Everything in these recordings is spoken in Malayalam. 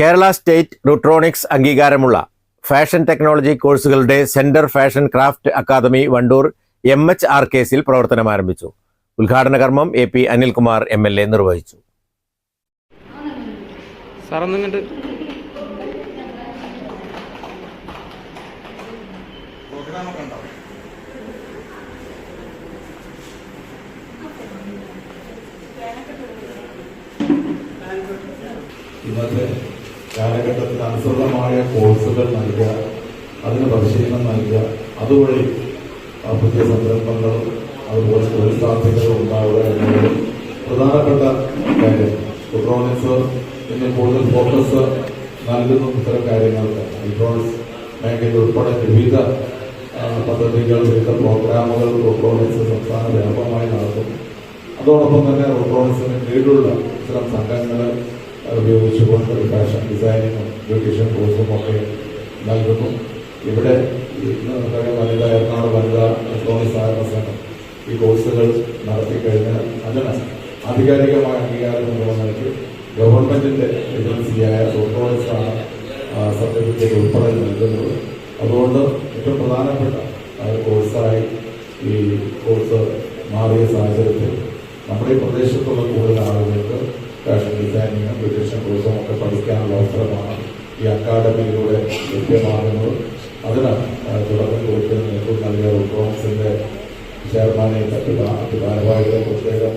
കേരള സ്റ്റേറ്റ് റുട്രോണിക്സ് അംഗീകാരമുള്ള ഫാഷൻ ടെക്നോളജി കോഴ്സുകളുടെ centre fashion craft academy Wandoor M H R കേസിൽ പ്രവർത്തനം ആരംഭിച്ചു. ഉദ്ഘാടന കർമ്മം A P Anilkumar M L A നിർവഹിച്ചു. ഇന്നത്തെ കാലഘട്ടത്തിൽ അനുസൃതമായ കോഴ്സുകൾ നൽകുക അതിന് പരിശീലനം നൽകുക. അതുവഴി പുതിയ സംരംഭങ്ങളും അതുപോലെ തൊഴിൽ സാധ്യതകളും ഉണ്ടാവുക എന്നത് പ്രധാനപ്പെട്ട കാര്യം. ഇലക്ട്രോണിക്സ് ഇന്ന് കൂടുതൽ ഫോക്കസ് നൽകുന്ന ഇത്തരം കാര്യങ്ങൾക്ക് ഇലക്ട്രോണിക്സ് മേഖലയിൽ ഉൾപ്പെടെ വിവിധ പദ്ധതികൾ വിവിധ പ്രോഗ്രാമുകൾ ഇലക്ട്രോണിക്സ് സംസ്ഥാന വ്യാപകമായി നടത്തും. അതോടൊപ്പം തന്നെ ഇലക്ട്രോണിക്സിന് കീഴിലുള്ള ഇത്തരം സംഘങ്ങൾ ഉപയോഗിച്ചുകൊണ്ട് ഫാഷൻ ഡിസൈനിങ്ങും ബ്യൂട്ടീഷ്യൻ കോഴ്സും ഒക്കെ നൽകുന്നു. ഇവിടെ വനിത എറണാകുളം വനിത എക്കോണി സഹകരണ സംഘം ഈ കോഴ്സുകൾ നടത്തി കഴിഞ്ഞാൽ അതിന് ആധികാരികമായ അംഗീകാരം നൽകി ഗവൺമെന്റിന്റെ ഏജൻസിയായ ആണ് സർട്ടിഫിക്കറ്റ് ഉൾപ്പെടെ നൽകുന്നത്. അതുകൊണ്ട് ഏറ്റവും പ്രധാനപ്പെട്ട കോഴ്സായി ഈ കോഴ്സ് മാറിയ സാഹചര്യത്തിൽ നമ്മുടെ ഈ പ്രദേശത്തുള്ള കൂടുതൽ ഫാഷൻ ഡിസൈനിങ്ങും കോഴ്സും ഒക്കെ പഠിക്കാനുള്ള അവസരമാണ് ഈ അക്കാദമിയിലൂടെ ലഭ്യമാകുന്നത് അതിന് തുടക്കം കുറിക്കുന്ന നേതൃത്വം നൽകിയ റിഫോംസിന്റെ ചെയർമാനെ ഭാരവാഹികളെ പ്രത്യേകം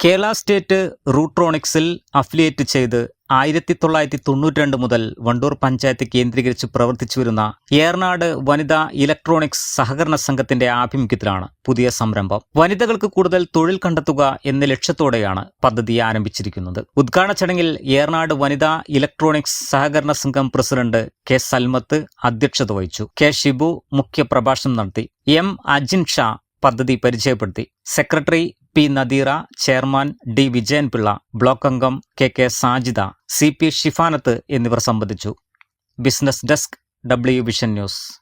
കേരള സ്റ്റേറ്റ് റൂട്രോണിക്സിൽ അഫിലിയേറ്റ് ചെയ്ത് ആയിരത്തി തൊള്ളായിരത്തി തൊണ്ണൂറ്റി രണ്ട് മുതൽ വണ്ടൂർ പഞ്ചായത്ത് കേന്ദ്രീകരിച്ച് പ്രവർത്തിച്ചു വരുന്ന ഏർനാട് വനിതാ ഇലക്ട്രോണിക്സ് സഹകരണ സംഘത്തിന്റെ ആഭിമുഖ്യത്തിലാണ് പുതിയ സംരംഭം. വനിതകൾക്ക് കൂടുതൽ തൊഴിൽ കണ്ടെത്തുക എന്ന ലക്ഷ്യത്തോടെയാണ് പദ്ധതി ആരംഭിച്ചിരിക്കുന്നത്. ഉദ്ഘാടന ചടങ്ങിൽ ഏർനാട് വനിതാ ഇലക്ട്രോണിക്സ് സഹകരണ സംഘം പ്രസിഡന്റ് കെ സൽമത്ത് അധ്യക്ഷത വഹിച്ചു. കെ ഷിബു മുഖ്യ പ്രഭാഷണം നടത്തി. എം അജിൻ ഷാ പദ്ധതി പരിചയപ്പെടുത്തി. Secretary P Nadeera chairman D Vijayanpillai block അംഗം K K Sajida C P Shifanath എന്നിവർ സംബന്ധിച്ചു. Business desk W vision news.